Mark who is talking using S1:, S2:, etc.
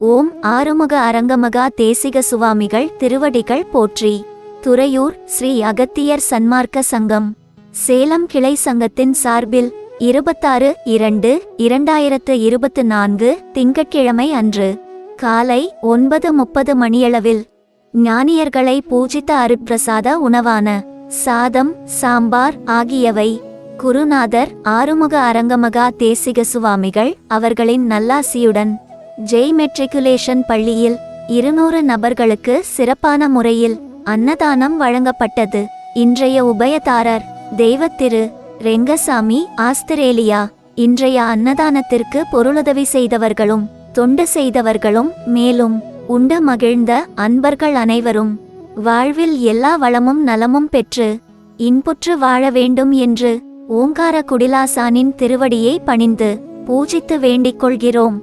S1: ஓம் ஆறுமுக அரங்கமகா தேசிக சுவாமிகள் திருவடிகள் போற்றி. துறையூர் ஸ்ரீ அகத்தியர் சன்மார்க்க சங்கம். சேலம் கிளை சங்கத்தின் சார்பில் இருபத்தாறு இரண்டு இரண்டாயிரத்து இருபத்து நான்கு திங்கட்கிழமை அன்று காலை ஒன்பது முப்பது மணியளவில் ஞானியர்களை பூஜித்த அருட்பிரசாத உணவான சாதம் சாம்பார் ஆகியவை குருநாதர் ஆறுமுக அரங்கமகா தேசிக சுவாமிகள் அவர்களின் நல்லாசியுடன் ஜெய் மெட்ரிகுலேஷன் பள்ளியில் இருநூறு நபர்களுக்கு சிறப்பான முறையில் அன்னதானம் வழங்கப்பட்டது. இன்றைய உபயதாரர் தெய்வத்திரு ரெங்கசாமி ஆஸ்திரேலியா. இன்றைய அன்னதானத்திற்கு பொருளுதவி செய்தவர்களும் தொண்டு செய்தவர்களும் மேலும் உண்டு மகிழ்ந்த அன்பர்கள் அனைவரும். வாழ்வில் எல்லா வளமும் நலமும் பெற்று இன்புற்று வாழ வேண்டும் என்று ஓங்கார குடிலாசானின் திருவடியை பணிந்து பூஜித்து வேண்டிக் கொள்கிறோம்.